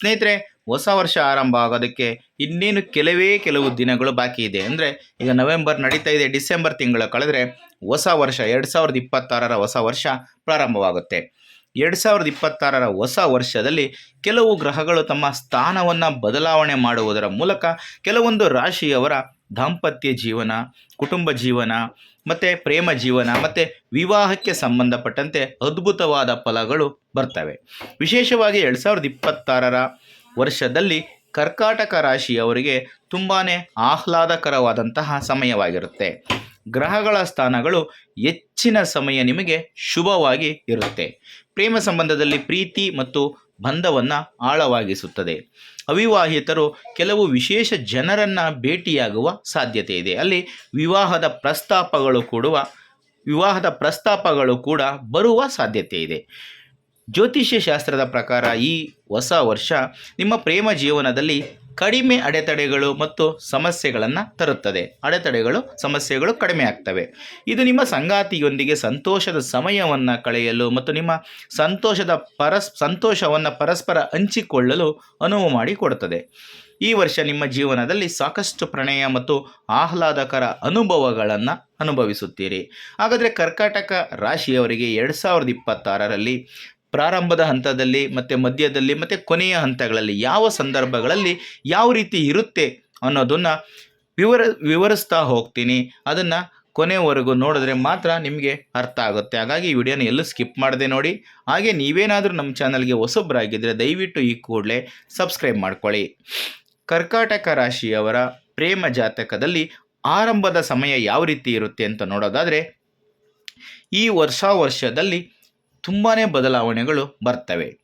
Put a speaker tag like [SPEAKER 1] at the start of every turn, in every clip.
[SPEAKER 1] ಸ್ನೇಹಿತರೆ, ಹೊಸ ವರ್ಷ ಆರಂಭ ಆಗೋದಕ್ಕೆ ಇನ್ನೇನು ಕೆಲವೇ ಕೆಲವು ದಿನಗಳು ಬಾಕಿ ಇದೆ. ಅಂದರೆ ಈಗ ನವೆಂಬರ್ ನಡೀತಾ ಇದೆ, ಡಿಸೆಂಬರ್ ತಿಂಗಳ ಕಳೆದರೆ ಹೊಸ ವರ್ಷ, ಎರಡು ಸಾವಿರದ ಇಪ್ಪತ್ತಾರರ ಹೊಸ ವರ್ಷ ಪ್ರಾರಂಭವಾಗುತ್ತೆ. ಎರಡು ಸಾವಿರದ ಇಪ್ಪತ್ತಾರರ ಹೊಸ ವರ್ಷದಲ್ಲಿ ಕೆಲವು ಗ್ರಹಗಳು ತಮ್ಮ ಸ್ಥಾನವನ್ನು ಬದಲಾವಣೆ ಮಾಡುವುದರ ಮೂಲಕ ಕೆಲವೊಂದು ರಾಶಿಯವರ ದಾಂಪತ್ಯ ಜೀವನ, ಕುಟುಂಬ ಜೀವನ, ಮತ್ತು ಪ್ರೇಮ ಜೀವನ, ಮತ್ತು ವಿವಾಹಕ್ಕೆ ಸಂಬಂಧಪಟ್ಟಂತೆ ಅದ್ಭುತವಾದ ಫಲಗಳು ಬರ್ತವೆ. ವಿಶೇಷವಾಗಿ ಎರಡು ಸಾವಿರದ ಇಪ್ಪತ್ತಾರರ ವರ್ಷದಲ್ಲಿ ಕರ್ಕಾಟಕ ರಾಶಿಯವರಿಗೆ ತುಂಬಾ ಆಹ್ಲಾದಕರವಾದಂತಹ ಸಮಯವಾಗಿರುತ್ತೆ. ಗ್ರಹಗಳ ಸ್ಥಾನಗಳು ಹೆಚ್ಚಿನ ಸಮಯ ನಿಮಗೆ ಶುಭವಾಗಿ ಇರುತ್ತೆ. ಪ್ರೇಮ ಸಂಬಂಧದಲ್ಲಿ ಪ್ರೀತಿ ಮತ್ತು ಬಂಧವನ್ನು ಆಳವಾಗಿಸುತ್ತದೆ. ಅವಿವಾಹಿತರು ಕೆಲವು ವಿಶೇಷ ಜನರನ್ನು ಭೇಟಿಯಾಗುವ ಸಾಧ್ಯತೆ ಇದೆ. ಅಲ್ಲಿ ವಿವಾಹದ ಪ್ರಸ್ತಾಪಗಳು ಕೊಡುವ, ವಿವಾಹದ ಪ್ರಸ್ತಾಪಗಳು ಕೂಡ ಬರುವ ಸಾಧ್ಯತೆ ಇದೆ. ಜ್ಯೋತಿಷ್ಯ ಶಾಸ್ತ್ರದ ಪ್ರಕಾರ ಈ ಹೊಸ ವರ್ಷ ನಿಮ್ಮ ಪ್ರೇಮ ಜೀವನದಲ್ಲಿ ಕಡಿಮೆ ಅಡೆತಡೆಗಳು ಮತ್ತು ಸಮಸ್ಯೆಗಳನ್ನು ತರುತ್ತದೆ. ಅಡೆತಡೆಗಳು, ಸಮಸ್ಯೆಗಳು ಕಡಿಮೆ ಆಗ್ತವೆ. ಇದು ನಿಮ್ಮ ಸಂಗಾತಿಯೊಂದಿಗೆ ಸಂತೋಷದ ಸಮಯವನ್ನು ಕಳೆಯಲು ಮತ್ತು ನಿಮ್ಮ ಸಂತೋಷದ ಪರಸ್ ಸಂತೋಷವನ್ನು ಪರಸ್ಪರ ಹಂಚಿಕೊಳ್ಳಲು ಅನುವು ಮಾಡಿಕೊಡುತ್ತದೆ ಈ ವರ್ಷ ನಿಮ್ಮ ಜೀವನದಲ್ಲಿ ಸಾಕಷ್ಟು ಪ್ರಣಯ ಮತ್ತು ಆಹ್ಲಾದಕರ ಅನುಭವಗಳನ್ನು ಅನುಭವಿಸುತ್ತೀರಿ. ಹಾಗಾದರೆ ಕರ್ಕಾಟಕ ರಾಶಿಯವರಿಗೆ ಎರಡು ಸಾವಿರದ ಇಪ್ಪತ್ತಾರರಲ್ಲಿ ಪ್ರಾರಂಭದ ಹಂತದಲ್ಲಿ ಮತ್ತು ಮಧ್ಯದಲ್ಲಿ ಮತ್ತು ಕೊನೆಯ ಹಂತಗಳಲ್ಲಿ ಯಾವ ಸಂದರ್ಭಗಳಲ್ಲಿ ಯಾವ ರೀತಿ ಇರುತ್ತೆ ಅನ್ನೋದನ್ನು ವಿವರ, ವಿವರಿಸ್ತಾ ಹೋಗ್ತೀನಿ. ಅದನ್ನು ಕೊನೆವರೆಗೂ ನೋಡಿದ್ರೆ ಮಾತ್ರ ನಿಮಗೆ ಅರ್ಥ ಆಗುತ್ತೆ. ಹಾಗಾಗಿ ಈ ವಿಡಿಯೋನ ಎಲ್ಲೂ ಸ್ಕಿಪ್ ಮಾಡದೆ ನೋಡಿ. ಹಾಗೆ ನೀವೇನಾದರೂ ನಮ್ಮ ಚಾನಲ್ಗೆ ಹೊಸಬ್ರಾಗಿದ್ದರೆ ದಯವಿಟ್ಟು ಈ ಕೂಡಲೇ ಸಬ್ಸ್ಕ್ರೈಬ್ ಮಾಡ್ಕೊಳ್ಳಿ. ಕರ್ಕಾಟಕ ರಾಶಿಯವರ ಪ್ರೇಮ ಜಾತಕದಲ್ಲಿ ಆರಂಭದ ಸಮಯ ಯಾವ ರೀತಿ ಇರುತ್ತೆ ಅಂತ ನೋಡೋದಾದರೆ ಈ ವರ್ಷ ವರ್ಷದಲ್ಲಿ ತುಂಬಾ ಬದಲಾವಣೆಗಳು ಬರ್ತವೆ.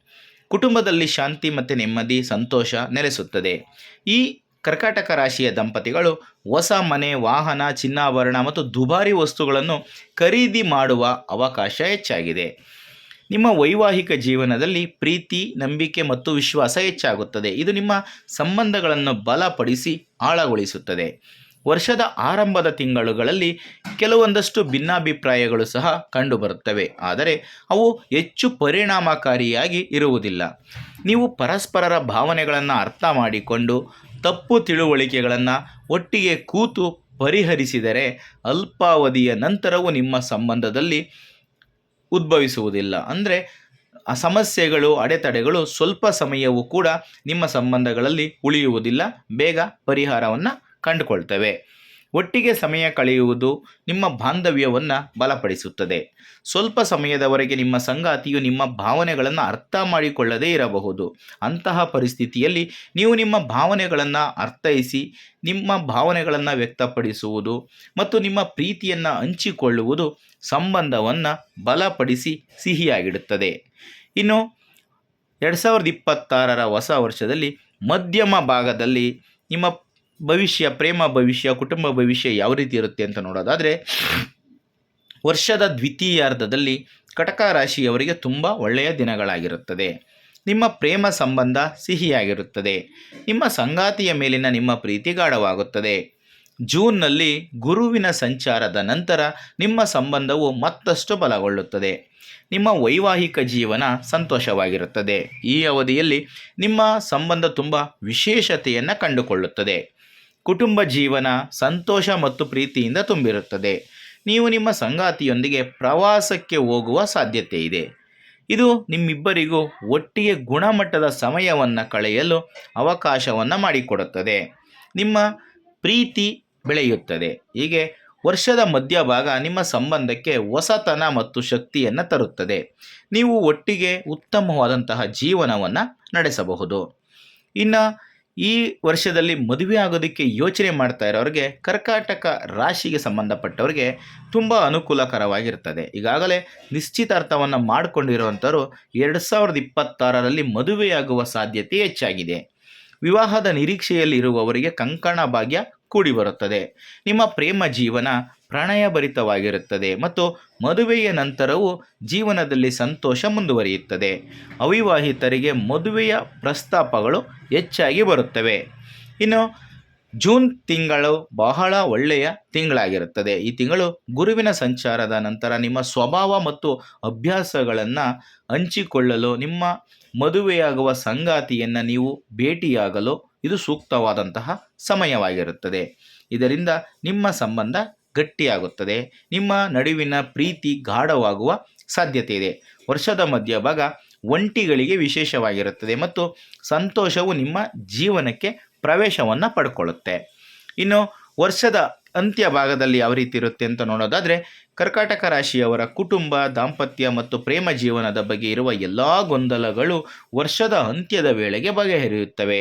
[SPEAKER 1] ಕುಟುಂಬದಲ್ಲಿ ಶಾಂತಿ ಮತ್ತು ನೆಮ್ಮದಿ, ಸಂತೋಷ ನೆಲೆಸುತ್ತದೆ. ಈ ಕರ್ಕಾಟಕ ರಾಶಿಯ ದಂಪತಿಗಳು ಹೊಸ ಮನೆ, ವಾಹನ, ಚಿನ್ನಾಭರಣ ಮತ್ತು ದುಬಾರಿ ವಸ್ತುಗಳನ್ನು ಖರೀದಿ ಮಾಡುವ ಅವಕಾಶ ಹೆಚ್ಚಾಗಿದೆ. ನಿಮ್ಮ ವೈವಾಹಿಕ ಜೀವನದಲ್ಲಿ ಪ್ರೀತಿ, ನಂಬಿಕೆ ಮತ್ತು ವಿಶ್ವಾಸ ಹೆಚ್ಚಾಗುತ್ತದೆ. ಇದು ನಿಮ್ಮ ಸಂಬಂಧಗಳನ್ನು ಬಲಪಡಿಸಿ ಆಳಗೊಳಿಸುತ್ತದೆ. ವರ್ಷದ ಆರಂಭದ ತಿಂಗಳುಗಳಲ್ಲಿ ಕೆಲವೊಂದಷ್ಟು ಭಿನ್ನಾಭಿಪ್ರಾಯಗಳು ಸಹ ಕಂಡುಬರುತ್ತವೆ. ಆದರೆ ಅವು ಹೆಚ್ಚು ಪರಿಣಾಮಕಾರಿಯಾಗಿ ಇರುವುದಿಲ್ಲ. ನೀವು ಪರಸ್ಪರರ ಭಾವನೆಗಳನ್ನು ಅರ್ಥ ಮಾಡಿಕೊಂಡು ತಪ್ಪು ತಿಳುವಳಿಕೆಗಳನ್ನು ಒಟ್ಟಿಗೆ ಕೂತು ಪರಿಹರಿಸಿದರೆ ಅಲ್ಪಾವಧಿಯ ನಂತರವೂ ನಿಮ್ಮ ಸಂಬಂಧದಲ್ಲಿ ಉದ್ಭವಿಸುವುದಿಲ್ಲ. ಅಂದರೆ ಆ ಸಮಸ್ಯೆಗಳು, ಅಡೆತಡೆಗಳು ಸ್ವಲ್ಪ ಸಮಯವೂ ಕೂಡ ನಿಮ್ಮ ಸಂಬಂಧಗಳಲ್ಲಿ ಉಳಿಯುವುದಿಲ್ಲ. ಬೇಗ ಪರಿಹಾರವನ್ನು ಕಂಡುಕೊಳ್ತವೆ. ಒಟ್ಟಿಗೆ ಸಮಯ ಕಳೆಯುವುದು ನಿಮ್ಮ ಬಾಂಧವ್ಯವನ್ನು ಬಲಪಡಿಸುತ್ತದೆ. ಸ್ವಲ್ಪ ಸಮಯದವರೆಗೆ ನಿಮ್ಮ ಸಂಗಾತಿಯು ನಿಮ್ಮ ಭಾವನೆಗಳನ್ನು ಅರ್ಥ ಮಾಡಿಕೊಳ್ಳದೇ ಇರಬಹುದು. ಅಂತಹ ಪರಿಸ್ಥಿತಿಯಲ್ಲಿ ನೀವು ನಿಮ್ಮ ಭಾವನೆಗಳನ್ನು ಅರ್ಥೈಸಿ, ನಿಮ್ಮ ಭಾವನೆಗಳನ್ನು ವ್ಯಕ್ತಪಡಿಸುವುದು ಮತ್ತು ನಿಮ್ಮ ಪ್ರೀತಿಯನ್ನು ಹಂಚಿಕೊಳ್ಳುವುದು ಸಂಬಂಧವನ್ನು ಬಲಪಡಿಸಿ ಸಿಹಿಯಾಗಿಡುತ್ತದೆ. ಇನ್ನು ಎರಡು ಸಾವಿರದ ಇಪ್ಪತ್ತಾರರ ಹೊಸ ವರ್ಷದಲ್ಲಿ ಮಧ್ಯಮ ಭಾಗದಲ್ಲಿ ನಿಮ್ಮ ಭವಿಷ್ಯ, ಪ್ರೇಮ ಭವಿಷ್ಯ, ಕುಟುಂಬ ಭವಿಷ್ಯ ಯಾವ ರೀತಿ ಇರುತ್ತೆ ಅಂತ ನೋಡೋದಾದರೆ ವರ್ಷದ ದ್ವಿತೀಯಾರ್ಧದಲ್ಲಿ ಕಟಕ ರಾಶಿಯವರಿಗೆ ತುಂಬ ಒಳ್ಳೆಯ ದಿನಗಳಾಗಿರುತ್ತದೆ. ನಿಮ್ಮ ಪ್ರೇಮ ಸಂಬಂಧ ಸಿಹಿಯಾಗಿರುತ್ತದೆ. ನಿಮ್ಮ ಸಂಗಾತಿಯ ಮೇಲಿನ ನಿಮ್ಮ ಪ್ರೀತಿ ಗಾಢವಾಗುತ್ತದೆ. ಜೂನ್ನಲ್ಲಿ ಗುರುವಿನ ಸಂಚಾರದ ನಂತರ ನಿಮ್ಮ ಸಂಬಂಧವು ಮತ್ತಷ್ಟು ಬಲಗೊಳ್ಳುತ್ತದೆ. ನಿಮ್ಮ ವೈವಾಹಿಕ ಜೀವನ ಸಂತೋಷವಾಗಿರುತ್ತದೆ. ಈ ಅವಧಿಯಲ್ಲಿ ನಿಮ್ಮ ಸಂಬಂಧ ತುಂಬ ವಿಶೇಷತೆಯನ್ನು ಕಂಡುಕೊಳ್ಳುತ್ತದೆ. ಕುಟುಂಬ ಜೀವನ, ಸಂತೋಷ ಮತ್ತು ಪ್ರೀತಿಯಿಂದ ತುಂಬಿರುತ್ತದೆ. ನೀವು ನಿಮ್ಮ ಸಂಗಾತಿಯೊಂದಿಗೆ ಪ್ರವಾಸಕ್ಕೆ ಹೋಗುವ ಸಾಧ್ಯತೆ ಇದೆ. ಇದು ನಿಮ್ಮಿಬ್ಬರಿಗೂ ಒಟ್ಟಿಗೆ ಗುಣಮಟ್ಟದ ಸಮಯವನ್ನು ಕಳೆಯಲು ಅವಕಾಶವನ್ನು ಮಾಡಿಕೊಡುತ್ತದೆ. ನಿಮ್ಮ ಪ್ರೀತಿ ಬೆಳೆಯುತ್ತದೆ. ಹೀಗೆ ವರ್ಷದ ಮಧ್ಯಭಾಗ ನಿಮ್ಮ ಸಂಬಂಧಕ್ಕೆ ಹೊಸತನ ಮತ್ತು ಶಕ್ತಿಯನ್ನು ತರುತ್ತದೆ. ನೀವು ಒಟ್ಟಿಗೆ ಉತ್ತಮವಾದಂತಹ ಜೀವನವನ್ನು ನಡೆಸಬಹುದು. ಇನ್ನು ಈ ವರ್ಷದಲ್ಲಿ ಮದುವೆ ಆಗೋದಕ್ಕೆ ಯೋಚನೆ ಮಾಡ್ತಾ ಇರೋರಿಗೆ ಕರ್ಕಾಟಕ ರಾಶಿಗೆ ಸಂಬಂಧಪಟ್ಟವರಿಗೆ ತುಂಬ ಅನುಕೂಲಕರವಾಗಿರ್ತದೆ. ಈಗಾಗಲೇ ನಿಶ್ಚಿತಾರ್ಥವನ್ನು ಮಾಡಿಕೊಂಡಿರುವಂಥವ್ರು ಎರಡು ಸಾವಿರದ ಇಪ್ಪತ್ತಾರರಲ್ಲಿ ಮದುವೆಯಾಗುವ ಸಾಧ್ಯತೆ ಹೆಚ್ಚಾಗಿದೆ. ವಿವಾಹದ ನಿರೀಕ್ಷೆಯಲ್ಲಿ ಇರುವವರಿಗೆ ಕಂಕಣ ಭಾಗ್ಯ ಕೂಡಿ ಬರುತ್ತದೆ. ನಿಮ್ಮ ಪ್ರೇಮ ಜೀವನ ಪ್ರಣಯಭರಿತವಾಗಿರುತ್ತದೆ ಮತ್ತು ಮದುವೆಯ ನಂತರವೂ ಜೀವನದಲ್ಲಿ ಸಂತೋಷ ಮುಂದುವರಿಯುತ್ತದೆ. ಅವಿವಾಹಿತರಿಗೆ ಮದುವೆಯ ಪ್ರಸ್ತಾಪಗಳು ಹೆಚ್ಚಾಗಿ ಬರುತ್ತವೆ. ಇನ್ನು ಜೂನ್ ತಿಂಗಳು ಬಹಳ ಒಳ್ಳೆಯ ತಿಂಗಳಾಗಿರುತ್ತದೆ. ಈ ತಿಂಗಳು ಗುರುವಿನ ಸಂಚಾರದ ನಂತರ ನಿಮ್ಮ ಸ್ವಭಾವ ಮತ್ತು ಅಭ್ಯಾಸಗಳನ್ನು ಹಂಚಿಕೊಳ್ಳಲು, ನಿಮ್ಮ ಮದುವೆಯಾಗುವ ಸಂಗಾತಿಯನ್ನು ನೀವು ಭೇಟಿಯಾಗಲು ಇದು ಸೂಕ್ತವಾದಂತಹ ಸಮಯವಾಗಿರುತ್ತದೆ. ಇದರಿಂದ ನಿಮ್ಮ ಸಂಬಂಧ ಗಟ್ಟಿಯಾಗುತ್ತದೆ. ನಿಮ್ಮ ನಡುವಿನ ಪ್ರೀತಿ ಗಾಢವಾಗುವ ಸಾಧ್ಯತೆ ಇದೆ ವರ್ಷದ ಮಧ್ಯಭಾಗ ಒಂಟಿಗಳಿಗೆ ವಿಶೇಷವಾಗಿರುತ್ತದೆ ಮತ್ತು ಸಂತೋಷವು ನಿಮ್ಮ ಜೀವನಕ್ಕೆ ಪ್ರವೇಶವನ್ನು ಪಡ್ಕೊಳ್ಳುತ್ತೆ. ಇನ್ನು ವರ್ಷದ ಅಂತ್ಯ ಭಾಗದಲ್ಲಿ ಯಾವ ರೀತಿ ಇರುತ್ತೆ ಅಂತ ನೋಡೋದಾದರೆ ಕರ್ಕಾಟಕ ರಾಶಿಯವರ ಕುಟುಂಬ, ದಾಂಪತ್ಯ ಮತ್ತು ಪ್ರೇಮ ಜೀವನದ ಬಗ್ಗೆ ಇರುವ ಎಲ್ಲ ಗೊಂದಲಗಳು ವರ್ಷದ ಅಂತ್ಯದ ವೇಳೆಗೆ ಬಗೆಹರಿಯುತ್ತವೆ.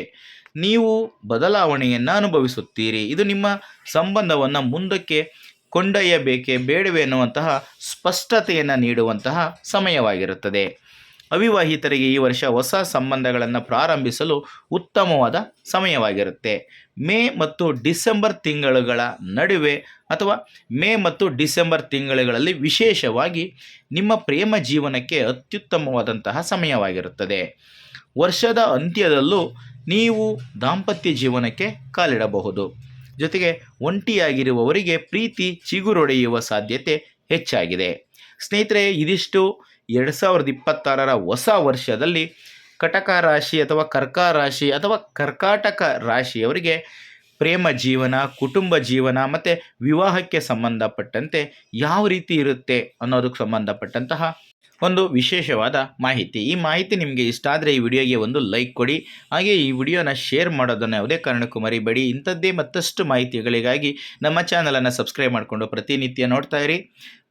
[SPEAKER 1] ನೀವು ಬದಲಾವಣೆಯನ್ನು ಅನುಭವಿಸುತ್ತೀರಿ. ಇದು ನಿಮ್ಮ ಸಂಬಂಧವನ್ನು ಮುಂದಕ್ಕೆ ಕೊಂಡೊಯ್ಯಬೇಕೆ ಬೇಡವೇ ಎನ್ನುವಂತಹ ಸ್ಪಷ್ಟತೆಯನ್ನು ನೀಡುವಂತಹ ಸಮಯವಾಗಿರುತ್ತದೆ. ಅವಿವಾಹಿತರಿಗೆ ಈ ವರ್ಷ ಹೊಸ ಸಂಬಂಧಗಳನ್ನು ಪ್ರಾರಂಭಿಸಲು ಉತ್ತಮವಾದ ಸಮಯವಾಗಿರುತ್ತೆ. ಮೇ ಮತ್ತು ಡಿಸೆಂಬರ್ ತಿಂಗಳುಗಳ ನಡುವೆ ಅಥವಾ ಮೇ ಮತ್ತು ಡಿಸೆಂಬರ್ ತಿಂಗಳುಗಳಲ್ಲಿ ವಿಶೇಷವಾಗಿ ನಿಮ್ಮ ಪ್ರೇಮ ಜೀವನಕ್ಕೆ ಅತ್ಯುತ್ತಮವಾದಂತಹ ಸಮಯವಾಗಿರುತ್ತದೆ. ವರ್ಷದ ಅಂತ್ಯದಲ್ಲೂ ನೀವು ದಾಂಪತ್ಯ ಜೀವನಕ್ಕೆ ಕಾಲಿಡಬಹುದು. ಜೊತೆಗೆ ಒಂಟಿಯಾಗಿರುವವರಿಗೆ ಪ್ರೀತಿ ಚಿಗುರೊಡೆಯುವ ಸಾಧ್ಯತೆ ಹೆಚ್ಚಾಗಿದೆ. ಸ್ನೇಹಿತರೆ, ಇದಿಷ್ಟು. ಎರಡು ಸಾವಿರದ ಇಪ್ಪತ್ತಾರರ ಹೊಸ ವರ್ಷದಲ್ಲಿ ಕಟಕ ರಾಶಿ ಅಥವಾ ಕರ್ಕ ರಾಶಿ ಅಥವಾ ಕರ್ಕಾಟಕ ರಾಶಿಯವರಿಗೆ ಪ್ರೇಮ ಜೀವನ, ಕುಟುಂಬ ಜೀವನ ಮತ್ತು ವಿವಾಹಕ್ಕೆ ಸಂಬಂಧಪಟ್ಟಂತೆ ಯಾವ ರೀತಿ ಇರುತ್ತೆ ಅನ್ನೋದಕ್ಕೆ ಸಂಬಂಧಪಟ್ಟಂತಹ ಒಂದು ವಿಶೇಷವಾದ ಮಾಹಿತಿ. ಈ ಮಾಹಿತಿ ನಿಮಗೆ ಇಷ್ಟ ಆದರೆ ಈ ವಿಡಿಯೋಗೆ ಒಂದು ಲೈಕ್ ಕೊಡಿ. ಹಾಗೆ ಈ ವಿಡಿಯೋನ ಶೇರ್ ಮಾಡೋದನ್ನು ಯಾವುದೇ ಕಾರಣಕ್ಕೂ ಮರಿಬೇಡಿ. ಇಂಥದ್ದೇ ಮತ್ತಷ್ಟು ಮಾಹಿತಿಗಳಿಗಾಗಿ ನಮ್ಮ ಚಾನಲನ್ನು ಸಬ್ಸ್ಕ್ರೈಬ್ ಮಾಡಿಕೊಂಡು ಪ್ರತಿನಿತ್ಯ ನೋಡ್ತಾ ಇರಿ.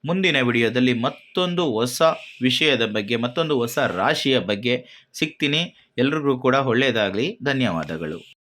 [SPEAKER 1] ಮುಂದಿನ ವಿಡಿಯೋದಲ್ಲಿ ಮತ್ತೊಂದು ಹೊಸ ವಿಷಯದ ಬಗ್ಗೆ, ಮತ್ತೊಂದು ಹೊಸ ರಾಶಿಯ ಬಗ್ಗೆ ಸಿಗ್ತೀನಿ. ಎಲ್ರಿಗೂ ಕೂಡ ಒಳ್ಳೆಯದಾಗಲಿ. ಧನ್ಯವಾದಗಳು.